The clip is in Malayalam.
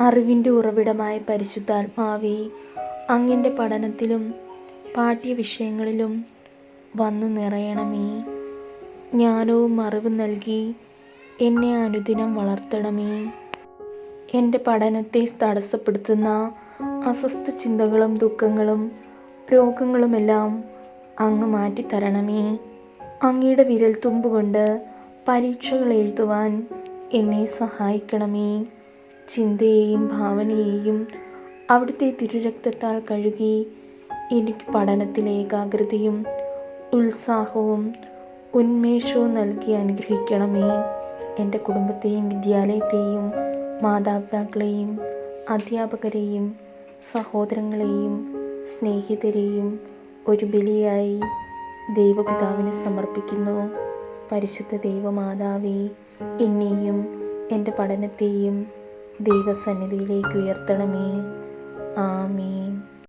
അറിവിന്റെ ഉറവിടമായ പരിശുദ്ധാത്മാവി അങ്ങിന്റെ പഠനത്തിലും പാഠ്യവിഷയങ്ങളിലും വന്നു നിറയണമേ. ജ്ഞാനവും അറിവും നൽകി എന്നെ അനുദിനം വളർത്തണമേ. എന്റെ പഠനത്തെ തടസ്സപ്പെടുത്തുന്ന അസ്വസ്ഥ ചിന്തകളും ദുഃഖങ്ങളും രോഗങ്ങളുമെല്ലാം അങ്ങ് മാറ്റിത്തരണമേ. അങ്ങയുടെ വിരൽത്തുമ്പ് കൊണ്ട് പരീക്ഷകൾ എഴുതുവാൻ എന്നെ സഹായിക്കണമേ. ചിന്തയെയും ഭാവനയെയും അവിടുത്തെ തിരുരക്തത്താൽ കഴുകി എനിക്ക് പഠനത്തിൽ ഏകാഗ്രതയും ഉത്സാഹവും ഉന്മേഷവും നൽകി അനുഗ്രഹിക്കണമേ. എന്റെ കുടുംബത്തെയും വിദ്യാലയത്തെയും മാതാപിതാക്കളെയും അധ്യാപകരെയും സഹോദരങ്ങളെയും സ്നേഹിതരെയും ഒരു ബലിയായി ദൈവപിതാവിന് സമർപ്പിക്കുന്നു. പരിശുദ്ധ ദൈവമാതാവേ എന്നെയും എന്റെ പഠനത്തെയും ദൈവസന്നിധിയിലേക്ക് ഉയർത്തണമേ. ആമേ